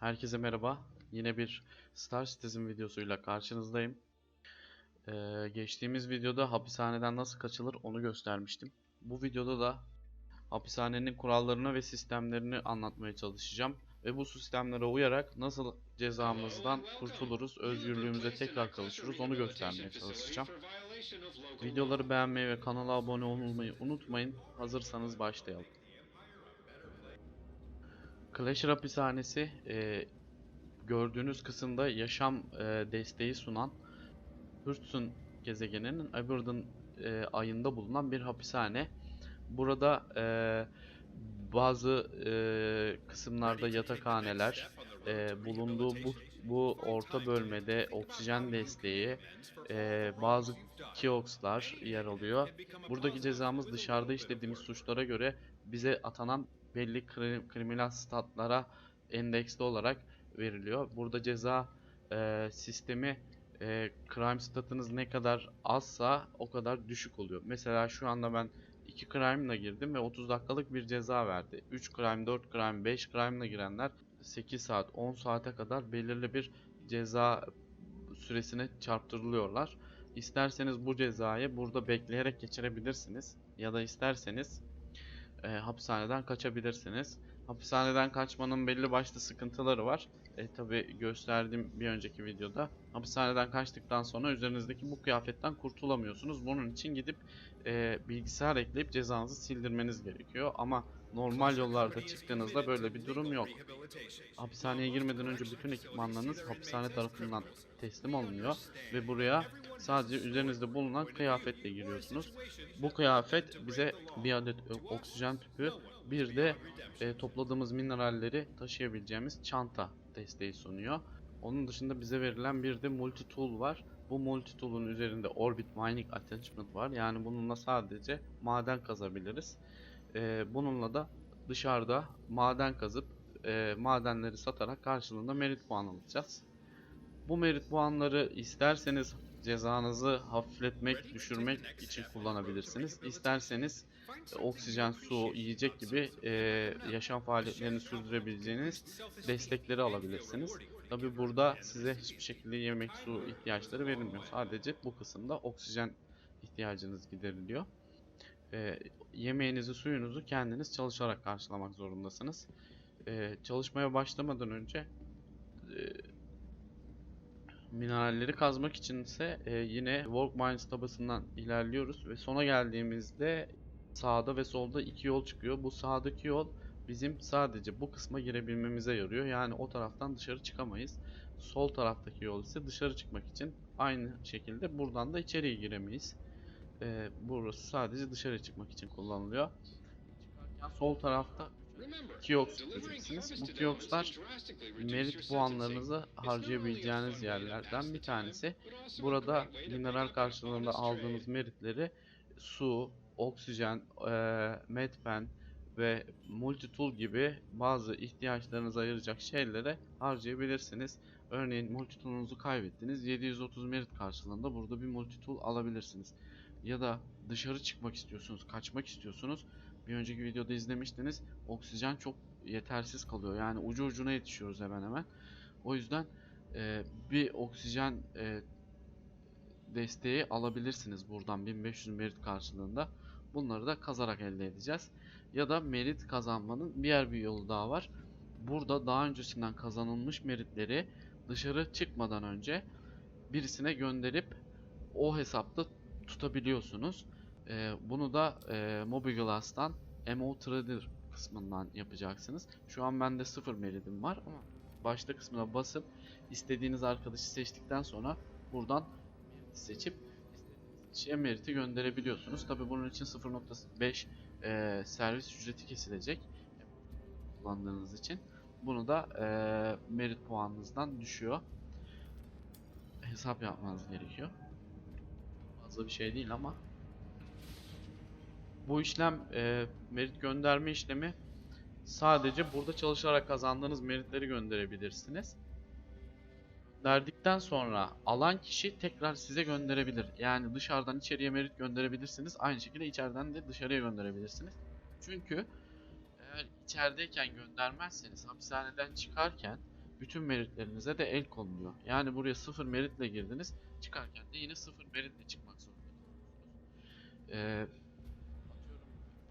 Herkese merhaba. Yine bir Star Citizen videosuyla karşınızdayım. Ee, geçtiğimiz videoda hapishaneden nasıl kaçılır onu göstermiştim. Bu videoda da hapishanenin kurallarını ve sistemlerini anlatmaya çalışacağım. Ve bu sistemlere uyarak nasıl cezamızdan kurtuluruz, özgürlüğümüze tekrar kavuşuruz onu göstermeye çalışacağım. Videoları beğenmeyi ve kanala abone olmayı unutmayın. Hazırsanız başlayalım. Clasher hapishanesi e, gördüğünüz kısımda yaşam e, desteği sunan Hudson gezegeninin Aberdeen e, ayında bulunan bir hapishane. Burada e, bazı e, kısımlarda yatakhaneler, e, bulunduğu bu bu orta bölmede oksijen desteği, e, bazı kiosklar yer alıyor. Buradaki cezamız dışarıda işlediğimiz suçlara göre bize atanan belli kri- kriminal statlara endeksli olarak veriliyor. Burada ceza e, sistemi e, crime statınız ne kadar azsa o kadar düşük oluyor. Mesela şu anda ben 2 crime ile girdim ve 30 dakikalık bir ceza verdi. 3 crime, 4 crime, 5 crime ile girenler 8 saat, 10 saate kadar belirli bir ceza süresine çarptırılıyorlar. İsterseniz bu cezayı burada bekleyerek geçirebilirsiniz. Ya da isterseniz e, hapishaneden kaçabilirsiniz. Hapishaneden kaçmanın belli başlı sıkıntıları var. E, Tabi gösterdiğim bir önceki videoda. Hapishaneden kaçtıktan sonra üzerinizdeki bu kıyafetten kurtulamıyorsunuz. Bunun için gidip e, bilgisayar ekleyip cezanızı sildirmeniz gerekiyor. Ama normal yollarda çıktığınızda böyle bir durum yok. Hapishaneye girmeden önce bütün ekipmanlarınız hapishane tarafından teslim alınıyor ve buraya sadece üzerinizde bulunan kıyafetle giriyorsunuz. Bu kıyafet bize bir adet ö- oksijen tüpü, bir de e, topladığımız mineralleri taşıyabileceğimiz çanta desteği sunuyor. Onun dışında bize verilen bir de multi tool var. Bu multi tool'un üzerinde orbit mining attachment var. Yani bununla sadece maden kazabiliriz. E, bununla da dışarıda maden kazıp e, madenleri satarak karşılığında merit puan alacağız. Bu merit puanları isterseniz cezanızı hafifletmek, düşürmek için kullanabilirsiniz. İsterseniz oksijen, su, yiyecek gibi e, yaşam faaliyetlerini sürdürebileceğiniz destekleri alabilirsiniz. Tabi burada size hiçbir şekilde yemek, su ihtiyaçları verilmiyor. Sadece bu kısımda oksijen ihtiyacınız gideriliyor. E, yemeğinizi, suyunuzu kendiniz çalışarak karşılamak zorundasınız. E, çalışmaya başlamadan önce e, mineralleri kazmak için ise e, yine Workmines tabasından ilerliyoruz ve sona geldiğimizde sağda ve solda iki yol çıkıyor. Bu sağdaki yol bizim sadece bu kısma girebilmemize yarıyor. Yani o taraftan dışarı çıkamayız. Sol taraftaki yol ise dışarı çıkmak için aynı şekilde buradan da içeriye giremeyiz. E, burası sadece dışarı çıkmak için kullanılıyor. Çıkarken sol tarafta kiosk göreceksiniz. Bu kiosklar merit puanlarınızı harcayabileceğiniz yerlerden bir tanesi. Burada mineral karşılığında aldığınız meritleri su, oksijen, eee medpen ve multitool gibi bazı ihtiyaçlarınızı ayıracak şeylere harcayabilirsiniz. Örneğin multitool'unuzu kaybettiniz. 730 merit karşılığında burada bir multitool alabilirsiniz. Ya da dışarı çıkmak istiyorsunuz, kaçmak istiyorsunuz. Bir önceki videoda izlemiştiniz. Oksijen çok yetersiz kalıyor. Yani ucu ucuna yetişiyoruz hemen hemen. O yüzden e, bir oksijen e, desteği alabilirsiniz buradan 1500 merit karşılığında. Bunları da kazarak elde edeceğiz. Ya da merit kazanmanın diğer bir yolu daha var. Burada daha öncesinden kazanılmış meritleri dışarı çıkmadan önce birisine gönderip o hesapta tutabiliyorsunuz. E, bunu da e, Mobiglass'tan MO Trader kısmından yapacaksınız. Şu an bende 0 meridim var ama başta kısmına basıp istediğiniz arkadaşı seçtikten sonra buradan seçip kişiye meriti gönderebiliyorsunuz. Tabi bunun için 0.5 e, servis ücreti kesilecek kullandığınız için. Bunu da e, merit puanınızdan düşüyor. Hesap yapmanız gerekiyor. Fazla bir şey değil ama bu işlem e, merit gönderme işlemi sadece burada çalışarak kazandığınız meritleri gönderebilirsiniz. Gönderdikten sonra alan kişi tekrar size gönderebilir. Yani dışarıdan içeriye merit gönderebilirsiniz. Aynı şekilde içeriden de dışarıya gönderebilirsiniz. Çünkü eğer içerideyken göndermezseniz hapishaneden çıkarken bütün meritlerinize de el konuluyor. Yani buraya sıfır meritle girdiniz. Çıkarken de yine sıfır meritle çıkmak zorunda kalıyorsunuz. Ee, atıyorum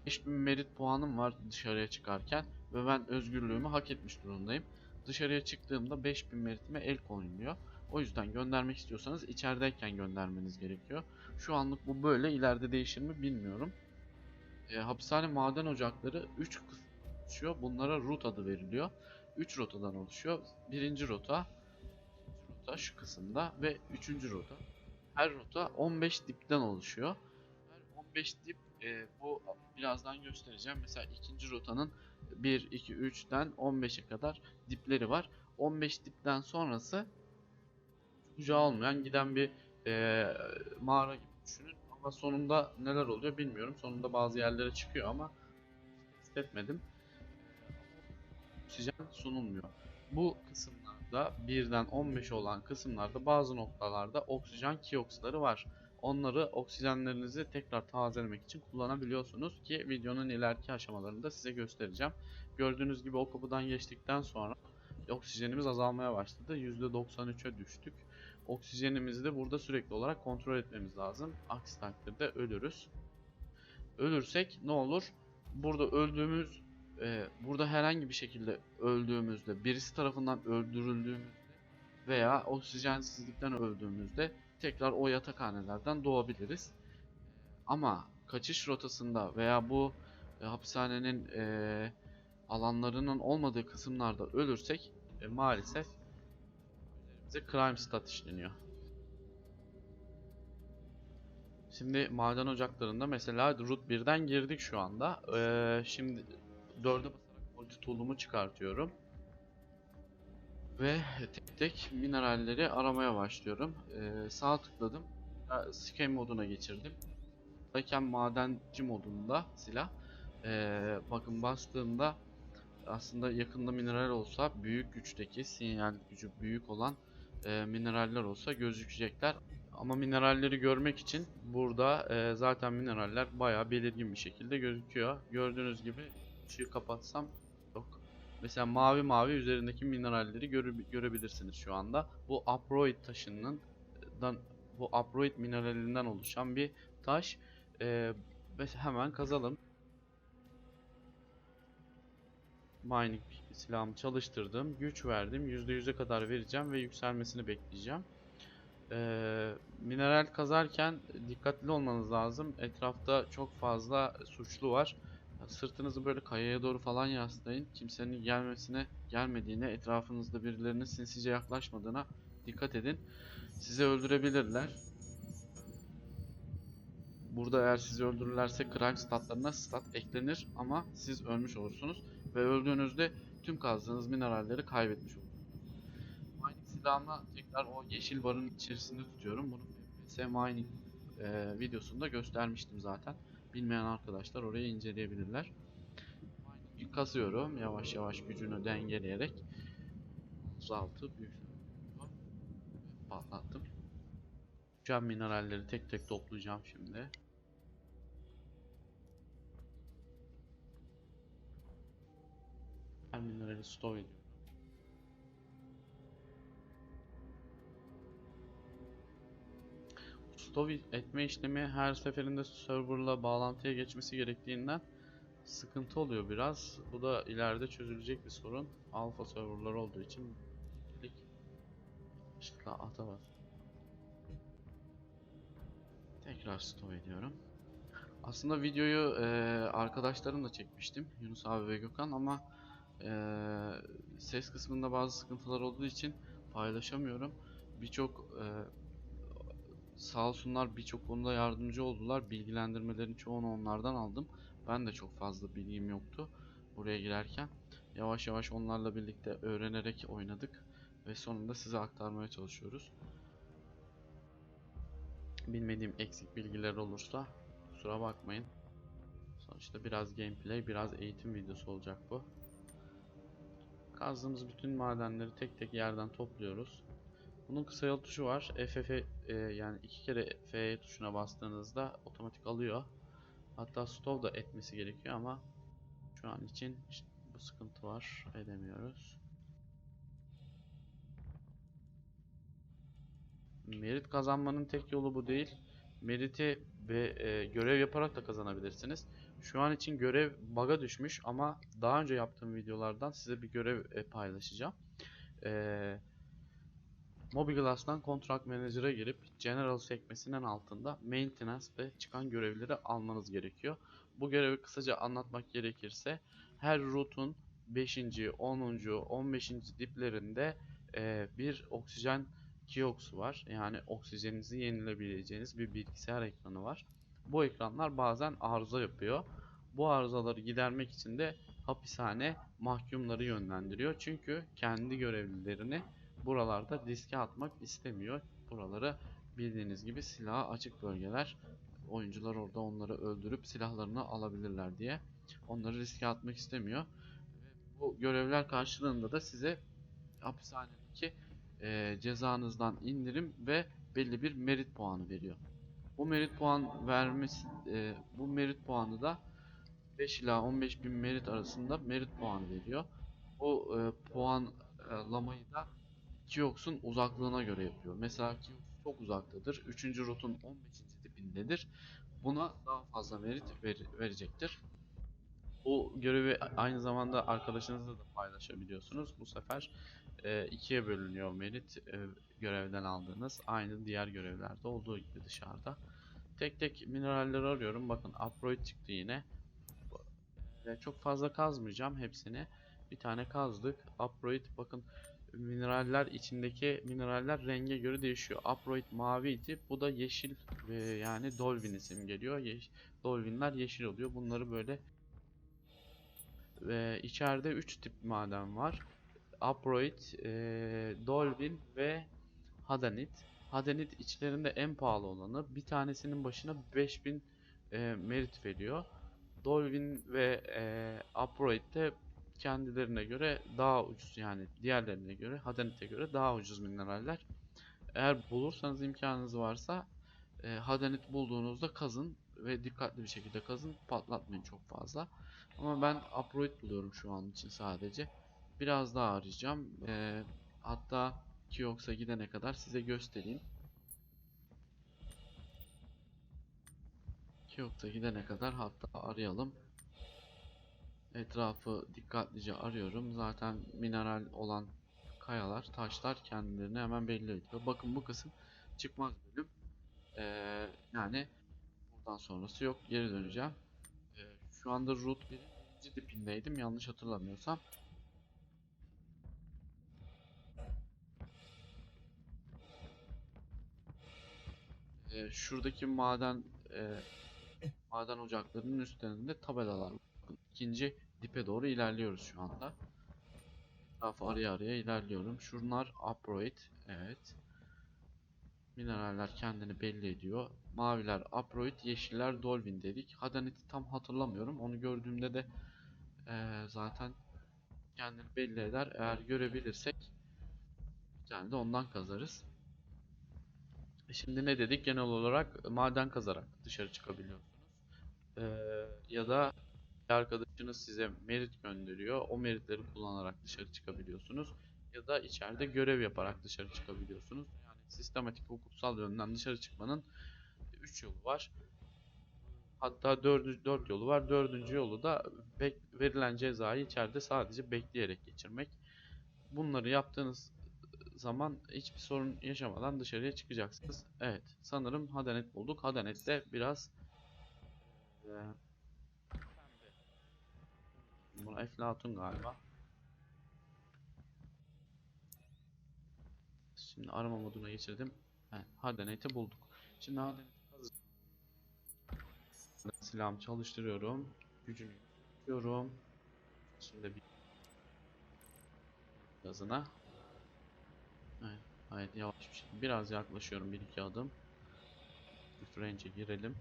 5000 merit puanım var dışarıya çıkarken ve ben özgürlüğümü hak etmiş durumdayım. Dışarıya çıktığımda 5000 meritime el konuluyor. O yüzden göndermek istiyorsanız içerideyken göndermeniz gerekiyor. Şu anlık bu böyle. ileride değişir mi bilmiyorum. E, hapishane maden ocakları 3 oluşuyor. Bunlara root adı veriliyor. 3 rotadan oluşuyor. Birinci rota, rota şu kısımda ve üçüncü rota. Her rota 15 dipten oluşuyor. Her 15 dip e, bu birazdan göstereceğim. Mesela ikinci rotanın 1, 2, 3'ten 15'e kadar dipleri var. 15 dipten sonrası bucağı olmayan giden bir e, mağara gibi düşünün. Ama sonunda neler oluyor bilmiyorum. Sonunda bazı yerlere çıkıyor ama test etmedim. Oksijen sunulmuyor. Bu kısımlarda birden 15 olan kısımlarda bazı noktalarda oksijen kiyoksları var. Onları oksijenlerinizi tekrar tazelemek için kullanabiliyorsunuz ki videonun ileriki aşamalarında size göstereceğim. Gördüğünüz gibi o kapıdan geçtikten sonra oksijenimiz azalmaya başladı. %93'e düştük. Oksijenimizi de burada sürekli olarak kontrol etmemiz lazım. Aksi takdirde ölürüz. Ölürsek ne olur? Burada öldüğümüz, e, burada herhangi bir şekilde öldüğümüzde, birisi tarafından öldürüldüğümüzde veya oksijensizlikten öldüğümüzde tekrar o yatakhanelerden doğabiliriz. Ama kaçış rotasında veya bu e, hapishanenin e, alanlarının olmadığı kısımlarda ölürsek e, maalesef üzerimize crime stat işleniyor. Şimdi maden ocaklarında mesela root 1'den girdik şu anda. Ee, şimdi 4'e basarak multi tool'umu çıkartıyorum. Ve tek tek mineralleri aramaya başlıyorum. Ee, sağ tıkladım. Scan moduna geçirdim. Buradayken madenci modunda silah. Ee, bakın bastığımda aslında yakında mineral olsa büyük güçteki sinyal gücü büyük olan e, mineraller olsa gözükecekler. Ama mineralleri görmek için burada e, zaten mineraller bayağı belirgin bir şekilde gözüküyor. Gördüğünüz gibi ışığı kapatsam yok. Mesela mavi mavi üzerindeki mineralleri göre, görebilirsiniz şu anda. Bu uproid taşının bu uproid mineralinden oluşan bir taş. E, mesela hemen kazalım. Mining silahımı çalıştırdım. Güç verdim. %100'e kadar vereceğim ve yükselmesini bekleyeceğim. Ee, mineral kazarken dikkatli olmanız lazım. Etrafta çok fazla suçlu var. Sırtınızı böyle kayaya doğru falan yaslayın. Kimsenin gelmesine, gelmediğine, etrafınızda birilerinin sinsice yaklaşmadığına dikkat edin. Sizi öldürebilirler. Burada eğer sizi öldürürlerse crime statlarına stat eklenir ama siz ölmüş olursunuz ve öldüğünüzde tüm kazdığınız mineralleri kaybetmiş olursunuz. Mining silahımı tekrar o yeşil barın içerisinde tutuyorum. Bunu FPS mining e, videosunda göstermiştim zaten. Bilmeyen arkadaşlar orayı inceleyebilirler. Kasıyorum yavaş yavaş gücünü dengeleyerek. 36 büyük patlattım. Cam mineralleri tek tek toplayacağım şimdi. Her minerali store ediyorum. Store etme işlemi her seferinde serverla bağlantıya geçmesi gerektiğinden sıkıntı oluyor biraz. Bu da ileride çözülecek bir sorun. Alpha serverlar olduğu için ilk ışıkla ata. Tekrar store ediyorum. Aslında videoyu e, arkadaşlarımla çekmiştim. Yunus abi ve Gökhan ama e, ses kısmında bazı sıkıntılar olduğu için paylaşamıyorum. Birçok e, sağ olsunlar birçok konuda yardımcı oldular. Bilgilendirmelerin çoğunu onlardan aldım. Ben de çok fazla bilgim yoktu buraya girerken. Yavaş yavaş onlarla birlikte öğrenerek oynadık ve sonunda size aktarmaya çalışıyoruz. Bilmediğim eksik bilgiler olursa kusura bakmayın. Sonuçta biraz gameplay, biraz eğitim videosu olacak bu. Kazdığımız bütün madenleri tek tek yerden topluyoruz. Bunun kısa yol tuşu var. FF e, yani iki kere F tuşuna bastığınızda otomatik alıyor. Hatta stop da etmesi gerekiyor ama şu an için işte bu sıkıntı var. Edemiyoruz. Merit kazanmanın tek yolu bu değil. Merit'i ve e, görev yaparak da kazanabilirsiniz. Şu an için görev baga düşmüş ama daha önce yaptığım videolardan size bir görev e, paylaşacağım. Eee Mobiglass'tan Contract Manager'a girip General sekmesinin altında Maintenance ve çıkan görevleri almanız gerekiyor. Bu görevi kısaca anlatmak gerekirse her root'un 5. 10. 15. diplerinde e, bir oksijen kiosk var. Yani oksijeninizi yenilebileceğiniz bir bilgisayar ekranı var. Bu ekranlar bazen arıza yapıyor. Bu arızaları gidermek için de hapishane mahkumları yönlendiriyor. Çünkü kendi görevlilerini buralarda riske atmak istemiyor. Buraları bildiğiniz gibi silaha açık bölgeler. Oyuncular orada onları öldürüp silahlarını alabilirler diye. Onları riske atmak istemiyor. Bu görevler karşılığında da size hapishanedeki e, cezanızdan indirim ve belli bir merit puanı veriyor. Bu merit puan vermesi, e, bu merit puanı da 5 ila 15 bin merit arasında merit puanı veriyor. Bu e, puanlamayı da Kiosk'un uzaklığına göre yapıyor. Mesela Kiosk çok uzaktadır. 3. rotun 15. dibindedir. Buna daha fazla merit ver- verecektir. Bu görevi aynı zamanda arkadaşınızla da paylaşabiliyorsunuz. Bu sefer e, ikiye bölünüyor merit e, görevden aldığınız. Aynı diğer görevlerde olduğu gibi dışarıda. Tek tek mineralleri arıyorum. Bakın uproid çıktı yine. E, çok fazla kazmayacağım hepsini. Bir tane kazdık. Uproid bakın mineraller içindeki mineraller renge göre değişiyor. Uproid maviydi. Bu da yeşil e, yani Dolvin isim geliyor. Yeş Dolvinler yeşil oluyor. Bunları böyle ve içeride 3 tip maden var. Uproid, e, Dolvin ve Hadanit. Hadanit içlerinde en pahalı olanı. Bir tanesinin başına 5000 e, merit veriyor. Dolvin ve e, Uproid de kendilerine göre daha ucuz yani diğerlerine göre Hadanit'e göre daha ucuz mineraller. Eğer bulursanız imkanınız varsa e, Hadanit bulduğunuzda kazın ve dikkatli bir şekilde kazın patlatmayın çok fazla. Ama ben Uproid buluyorum şu an için sadece. Biraz daha arayacağım. E, hatta Kiox'a gidene kadar size göstereyim. Kiox'a gidene kadar hatta arayalım. Etrafı dikkatlice arıyorum. Zaten mineral olan kayalar, taşlar kendilerini hemen belli ediyor. Bakın bu kısım çıkmaz bölüm. Ee, yani buradan sonrası yok. Geri döneceğim. Ee, şu anda root 1. dipindeydim yanlış hatırlamıyorsam. Ee, şuradaki maden e, maden ocaklarının üstlerinde tabelalar var. İkinci dipe doğru ilerliyoruz şu anda. Etrafı araya araya ilerliyorum. Şunlar uproid. Evet. Mineraller kendini belli ediyor. Maviler uproid, yeşiller dolvin dedik. Hadanit'i tam hatırlamıyorum. Onu gördüğümde de eee, zaten kendini belli eder. Eğer görebilirsek bir tane de ondan kazarız. E Şimdi ne dedik? Genel olarak maden kazarak dışarı çıkabiliyorsunuz. Eee, ya da arkadaşınız size merit gönderiyor. O meritleri kullanarak dışarı çıkabiliyorsunuz. Ya da içeride görev yaparak dışarı çıkabiliyorsunuz. Yani sistematik hukuksal yönden dışarı çıkmanın 3 yolu var. Hatta 4, 4 yolu var. Dördüncü yolu da bek- verilen cezayı içeride sadece bekleyerek geçirmek. Bunları yaptığınız zaman hiçbir sorun yaşamadan dışarıya çıkacaksınız. Evet, sanırım Hadanet bulduk. Hadanet'te biraz eee Buna Eflatun galiba. Şimdi arama moduna geçirdim. He, Hardenet'i bulduk. Şimdi kazıyorum. Silahımı çalıştırıyorum. Gücünü yapıyorum. Şimdi bir gazına. Evet, gayet yavaş bir şey. Biraz yaklaşıyorum bir iki adım. Range'e girelim.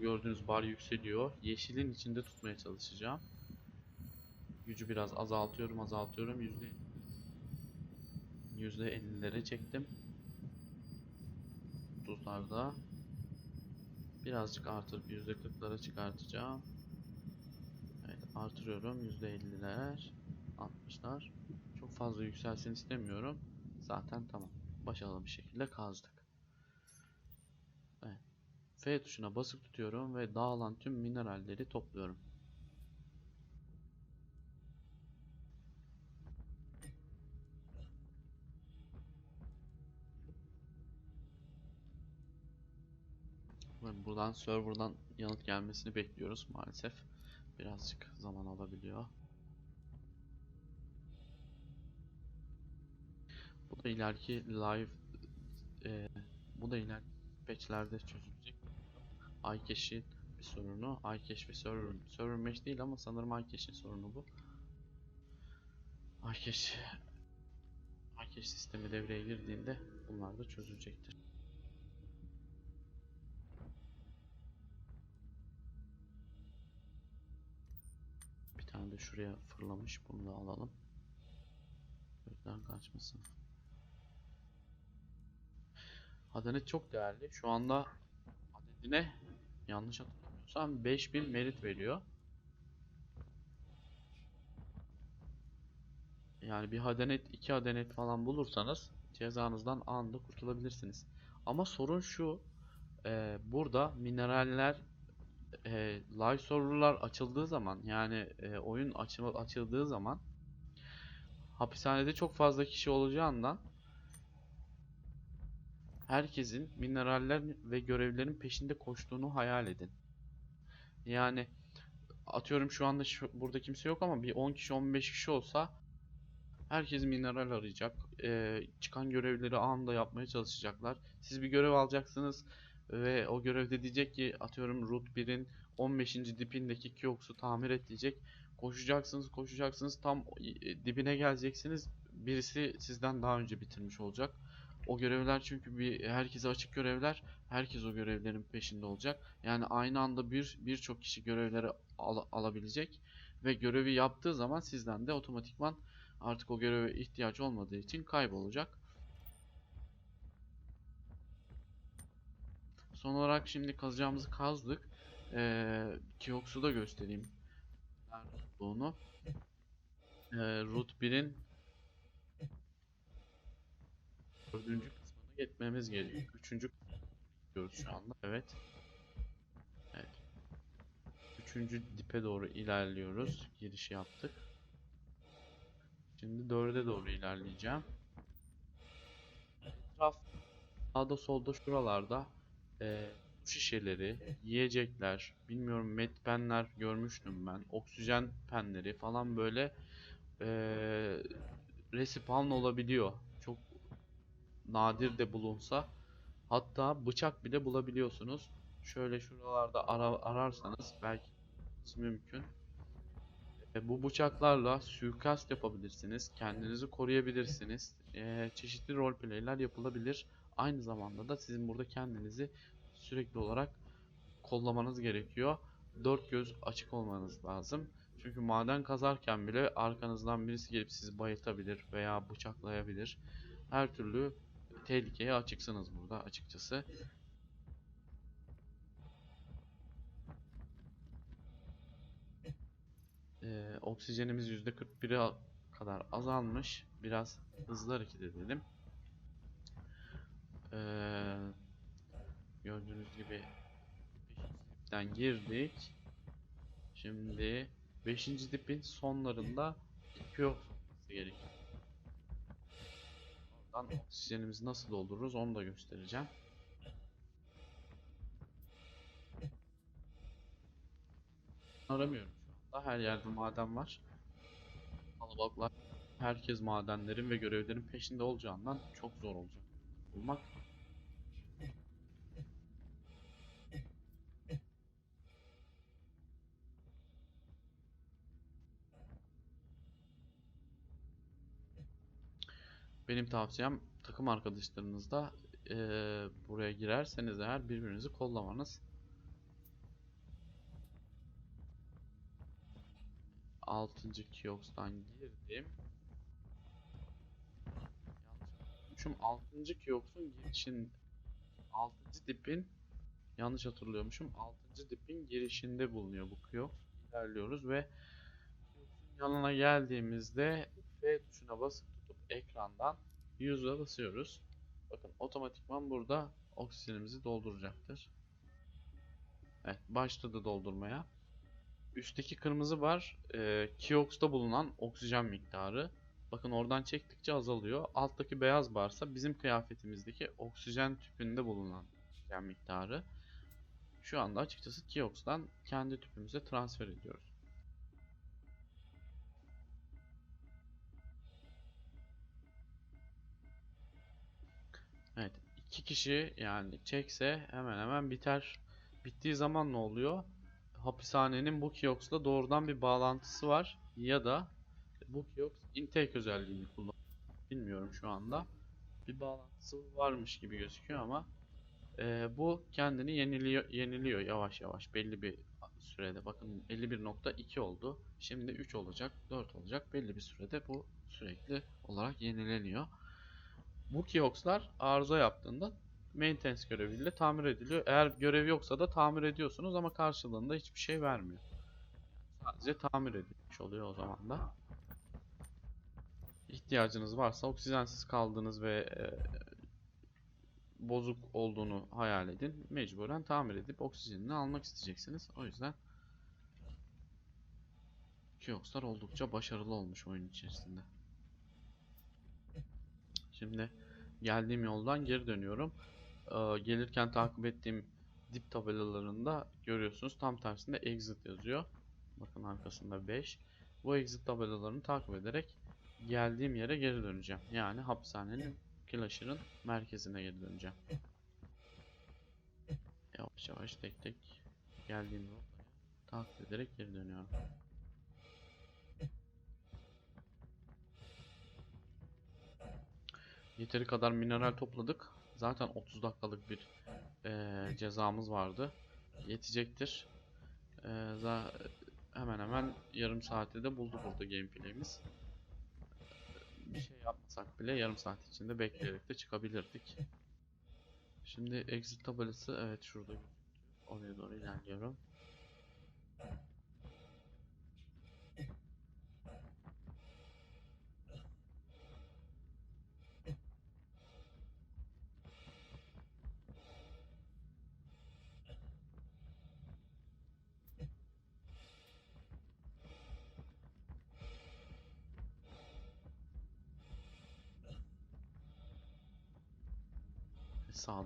Gördüğünüz bar yükseliyor. Yeşilin içinde tutmaya çalışacağım. Gücü biraz azaltıyorum, azaltıyorum. Yüzde yüzde 50'lere çektim. 30'larda Birazcık artırıp %40'lara çıkartacağım. Evet artırıyorum %50'ler 60'lar. Çok fazla yükselsin istemiyorum. Zaten tamam. Başarılı bir şekilde kazdık. F tuşuna basıp tutuyorum ve dağılan tüm mineralleri topluyorum. Buradan serverdan yanıt gelmesini bekliyoruz maalesef. Birazcık zaman alabiliyor. Bu da ileriki live e, bu da ileriki patchlerde çözülecek. iCache'in bir sorunu. iCache ve server, server mesh değil ama sanırım iCache'in sorunu bu. iCache iCache sistemi devreye girdiğinde bunlar da çözülecektir. Bir tane de şuraya fırlamış. Bunu da alalım. Gözden kaçmasın. Adalet çok değerli. Şu anda adedine yanlış hatırlamıyorsam 5000 merit veriyor. Yani bir hadenet, iki hadenet falan bulursanız cezanızdan anında kurtulabilirsiniz. Ama sorun şu, e, burada mineraller e, live serverlar açıldığı zaman yani e, oyun açı- açıldığı zaman hapishanede çok fazla kişi olacağından herkesin mineraller ve görevlerin peşinde koştuğunu hayal edin. Yani atıyorum şu anda şu, burada kimse yok ama bir 10 kişi 15 kişi olsa herkes mineral arayacak. E, çıkan görevleri anında yapmaya çalışacaklar. Siz bir görev alacaksınız ve o görevde diyecek ki atıyorum Root 1'in 15. dipindeki Kiox'u tamir et diyecek. Koşacaksınız, koşacaksınız. Tam e, dibine geleceksiniz. Birisi sizden daha önce bitirmiş olacak. O görevler çünkü bir herkese açık görevler. Herkes o görevlerin peşinde olacak. Yani aynı anda bir birçok kişi görevleri al- alabilecek ve görevi yaptığı zaman sizden de otomatikman artık o göreve ihtiyaç olmadığı için kaybolacak. Son olarak şimdi kazacağımızı kazdık. Ee, Kiox'u da göstereyim. Nerede olduğunu. Ee, Root 1'in dördüncü kısmına geçmemiz gerekiyor. Üçüncü diyoruz şu anda. Evet. Evet. Üçüncü dipe doğru ilerliyoruz. Girişi yaptık. Şimdi dörde doğru ilerleyeceğim. Etraf sağda solda şuralarda eee, su şişeleri, yiyecekler, bilmiyorum medpenler görmüştüm ben. Oksijen penleri falan böyle eee respawn olabiliyor. Nadir de bulunsa. Hatta bıçak bile bulabiliyorsunuz. Şöyle şuralarda ara- ararsanız belki mümkün. E, bu bıçaklarla suikast yapabilirsiniz. Kendinizi koruyabilirsiniz. E, çeşitli roleplay'ler yapılabilir. Aynı zamanda da sizin burada kendinizi sürekli olarak kollamanız gerekiyor. Dört göz açık olmanız lazım. Çünkü maden kazarken bile arkanızdan birisi gelip sizi bayıltabilir veya bıçaklayabilir. Her türlü tehlikeye açıksınız burada açıkçası. Ee, oksijenimiz %41'e a- kadar azalmış. Biraz hızlı hareket edelim. Ee, gördüğünüz gibi 5. dipten girdik. Şimdi 5. dipin sonlarında iki yok gerekiyor. Oradan oksijenimizi nasıl doldururuz onu da göstereceğim. Aramıyorum şu anda. Her yerde maden var. Kalabalıklar. Herkes madenlerin ve görevlerin peşinde olacağından çok zor olacak bulmak. Benim tavsiyem takım arkadaşlarınızla eee, buraya girerseniz eğer birbirinizi kollamanız. Altıncı Kiox'tan girdim. Yanlış 6. Kiox'un girişin 6. dipin yanlış hatırlıyormuşum 6. dipin girişinde bulunuyor bu Kiox. İlerliyoruz ve yanına geldiğimizde F tuşuna basıp ekrandan use'a basıyoruz. Bakın otomatikman burada oksijenimizi dolduracaktır. Evet başladı doldurmaya. Üstteki kırmızı bar e, Kiox'ta bulunan oksijen miktarı. Bakın oradan çektikçe azalıyor. Alttaki beyaz barsa bizim kıyafetimizdeki oksijen tüpünde bulunan oksijen miktarı. Şu anda açıkçası Kiox'tan kendi tüpümüze transfer ediyoruz. İki kişi yani çekse hemen hemen biter. Bittiği zaman ne oluyor? Hapishanenin bu kioskla doğrudan bir bağlantısı var ya da bu kiosk intake özelliğini kullanıyor. Bilmiyorum şu anda. Bir bağlantısı varmış gibi gözüküyor ama e, bu kendini yeniliyor, yeniliyor yavaş yavaş belli bir sürede. Bakın 51.2 oldu. Şimdi 3 olacak, 4 olacak. Belli bir sürede bu sürekli olarak yenileniyor. Bu kiosklar arıza yaptığında maintenance göreviyle tamir ediliyor. Eğer görev yoksa da tamir ediyorsunuz ama karşılığında hiçbir şey vermiyor. Sadece tamir edilmiş oluyor o zaman da. İhtiyacınız varsa oksijensiz kaldığınız ve e, bozuk olduğunu hayal edin. Mecburen tamir edip oksijenini almak isteyeceksiniz. O yüzden kiosklar oldukça başarılı olmuş oyun içerisinde. Şimdi geldiğim yoldan geri dönüyorum. Ee, gelirken takip ettiğim dip tabelalarında görüyorsunuz tam tersinde exit yazıyor. Bakın arkasında 5. Bu exit tabelalarını takip ederek geldiğim yere geri döneceğim. Yani hapishanenin Clasher'ın merkezine geri döneceğim. Yavaş yavaş tek tek geldiğim yolu takip ederek geri dönüyorum. Yeteri kadar mineral topladık. Zaten 30 dakikalık bir eee, cezamız vardı. Yetecektir. Za- hemen hemen yarım saate de buldu burada gameplay'imiz. Bir şey yapmasak bile yarım saat içinde bekleyerek de çıkabilirdik. Şimdi exit tabelası evet şurada. Oraya doğru ilerliyorum.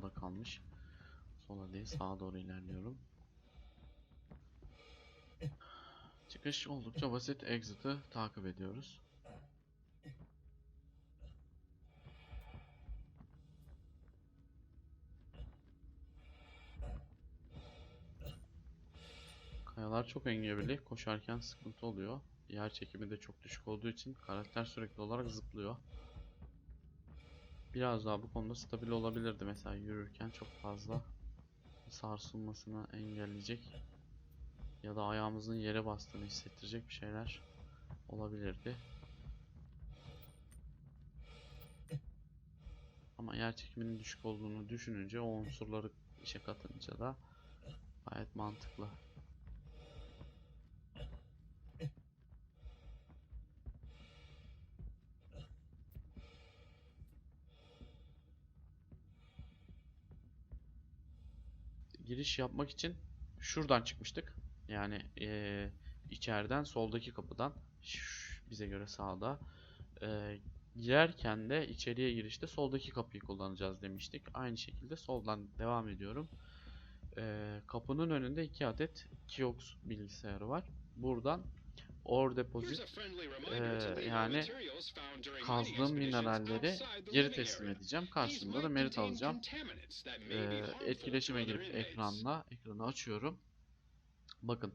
Sağda kalmış. Sola değil sağa doğru ilerliyorum. Çıkış oldukça basit. Exit'ı takip ediyoruz. Kayalar çok engebeli. Koşarken sıkıntı oluyor. Yer çekimi de çok düşük olduğu için karakter sürekli olarak zıplıyor. Biraz daha bu konuda stabil olabilirdi. Mesela yürürken çok fazla sarsılmasını engelleyecek ya da ayağımızın yere bastığını hissettirecek bir şeyler olabilirdi. Ama yer çekiminin düşük olduğunu düşününce o unsurları işe katınca da gayet mantıklı. Giriş yapmak için şuradan çıkmıştık. Yani eee, içeriden soldaki kapıdan bize göre sağda. Eee, girerken de içeriye girişte soldaki kapıyı kullanacağız demiştik. Aynı şekilde soldan devam ediyorum. Eee, kapının önünde iki adet Kiox bilgisayarı var. Buradan Ore Deposit Ee, yani kazdığım mineralleri geri teslim edeceğim. Karşılığında da merit alacağım. Eee, etkileşime girip ekranla ekranı açıyorum. Bakın.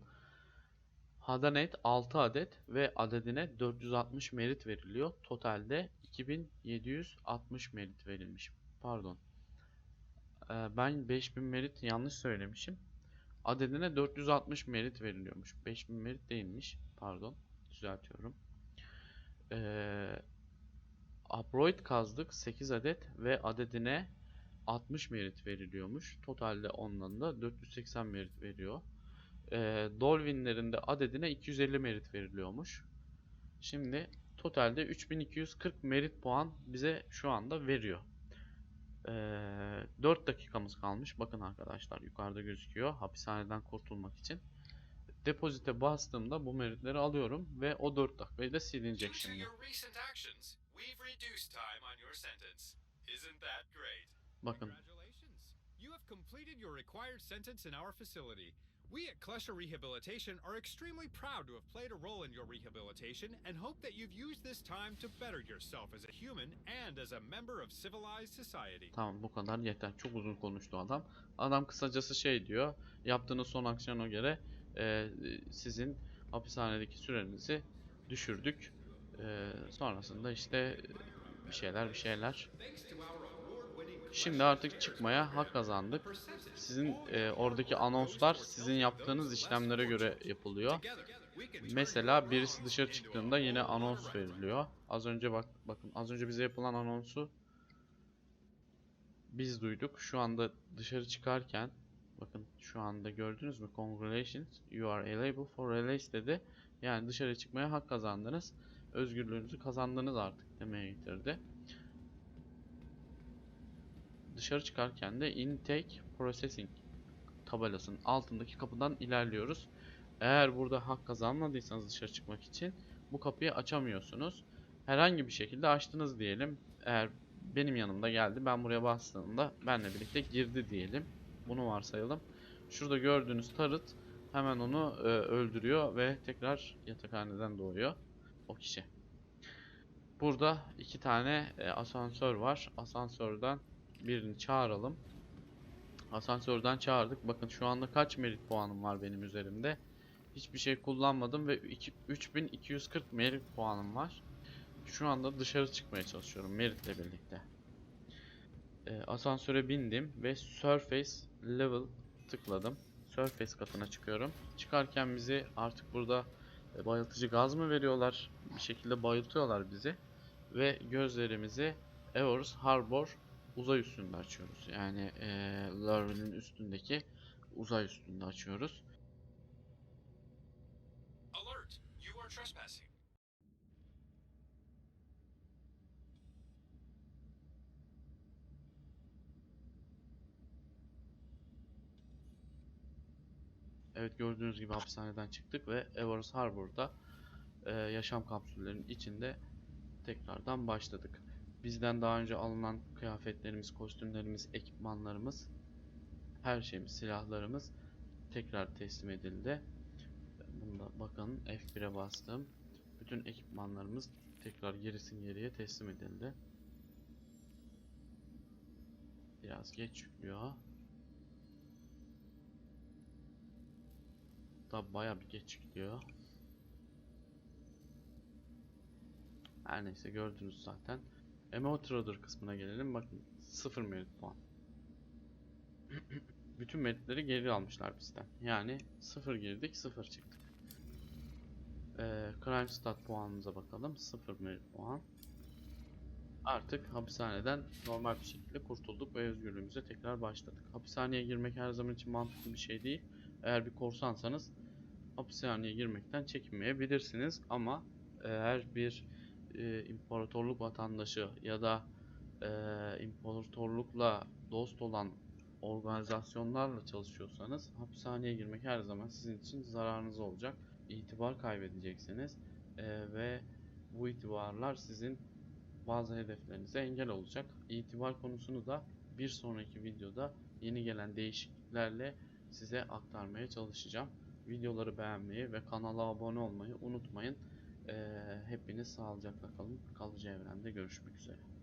Hadanet 6 adet ve adedine 460 merit veriliyor. Totalde 2760 merit verilmiş. Pardon. Eee, ben 5000 merit yanlış söylemişim. Adedine 460 merit veriliyormuş. 5000 merit değilmiş. Pardon. Düzeltiyorum. Eee Uproid kazdık 8 adet ve adedine 60 merit veriliyormuş. Totalde ondan da 480 merit veriyor. Ee, Dolvin'lerin de adedine 250 merit veriliyormuş. Şimdi totalde 3240 merit puan bize şu anda veriyor. Ee, 4 dakikamız kalmış. Bakın arkadaşlar yukarıda gözüküyor. Hapishaneden kurtulmak için. Depozite bastığımda bu meritleri alıyorum ve o 4 dakikayı da silinecek şimdi. Bakın! You have completed your required sentence in our facility. We at Klesher Rehabilitation are extremely proud to have played a role in your rehabilitation and hope that you've used this time to better yourself as a human and as a member of civilized society. Tamam bu kadar yeter. Çok uzun konuştu adam. Adam kısacası şey diyor. Yaptığınız son aksiyona göre e, sizin hapishanedeki sürenizi düşürdük. E, sonrasında işte bir şeyler bir şeyler. Şimdi artık çıkmaya hak kazandık. Sizin e, oradaki anonslar sizin yaptığınız işlemlere göre yapılıyor. Mesela birisi dışarı çıktığında yine anons veriliyor. Az önce bak bakın az önce bize yapılan anonsu biz duyduk. Şu anda dışarı çıkarken bakın şu anda gördünüz mü? Congratulations, you are eligible for release dedi. Yani dışarı çıkmaya hak kazandınız. Özgürlüğünüzü kazandınız artık demeye getirdi. Dışarı çıkarken de intake processing tabelasının altındaki kapıdan ilerliyoruz. Eğer burada hak kazanmadıysanız dışarı çıkmak için bu kapıyı açamıyorsunuz. Herhangi bir şekilde açtınız diyelim. Eğer benim yanımda geldi. Ben buraya bastığımda benle birlikte girdi diyelim. Bunu varsayalım. Şurada gördüğünüz tarıt hemen onu e, öldürüyor ve tekrar yatakhaneden doğuyor o kişi. Burada iki tane e, asansör var. Asansörden birini çağıralım. Asansörden çağırdık. Bakın şu anda kaç merit puanım var benim üzerimde. Hiçbir şey kullanmadım ve iki- 3240 merit puanım var. Şu anda dışarı çıkmaya çalışıyorum meritle birlikte. Ee, asansöre bindim ve Surface Level tıkladım. Surface katına çıkıyorum. Çıkarken bizi artık burada e, bayıltıcı gaz mı veriyorlar? Bir şekilde bayıltıyorlar bizi. Ve gözlerimizi Evers Harbor uzay üstünde açıyoruz. Yani e, Lurville'in üstündeki uzay üstünde açıyoruz. Alert! You are trespassing. Evet gördüğünüz gibi hapishaneden çıktık ve Evers Harbor'da e, yaşam kapsüllerinin içinde tekrardan başladık. Bizden daha önce alınan kıyafetlerimiz, kostümlerimiz, ekipmanlarımız, her şeyimiz, silahlarımız tekrar teslim edildi. Bunda bakın F1'e bastım. Bütün ekipmanlarımız tekrar gerisin geriye teslim edildi. Biraz geç yüklüyor. Da baya bir geç gidiyor. Her neyse gördünüz zaten. Trader kısmına gelelim. Bakın 0 merit puan. Bütün meritleri geri almışlar bizden. Yani 0 girdik 0 çıktık. Ee, Crime Stat puanımıza bakalım. 0 merit puan. Artık hapishaneden normal bir şekilde kurtulduk ve özgürlüğümüze tekrar başladık. Hapishaneye girmek her zaman için mantıklı bir şey değil. Eğer bir korsansanız hapishaneye girmekten çekinmeyebilirsiniz ama eğer bir e, imparatorluk vatandaşı ya da e, imparatorlukla dost olan organizasyonlarla çalışıyorsanız hapishaneye girmek her zaman sizin için zararınız olacak. İtibar kaybedeceksiniz E, ve bu itibarlar sizin bazı hedeflerinize engel olacak. İtibar konusunu da bir sonraki videoda yeni gelen değişikliklerle size aktarmaya çalışacağım. Videoları beğenmeyi ve kanala abone olmayı unutmayın. Ee, hepiniz sağlıcakla kalın. Kalıcı evrende görüşmek üzere.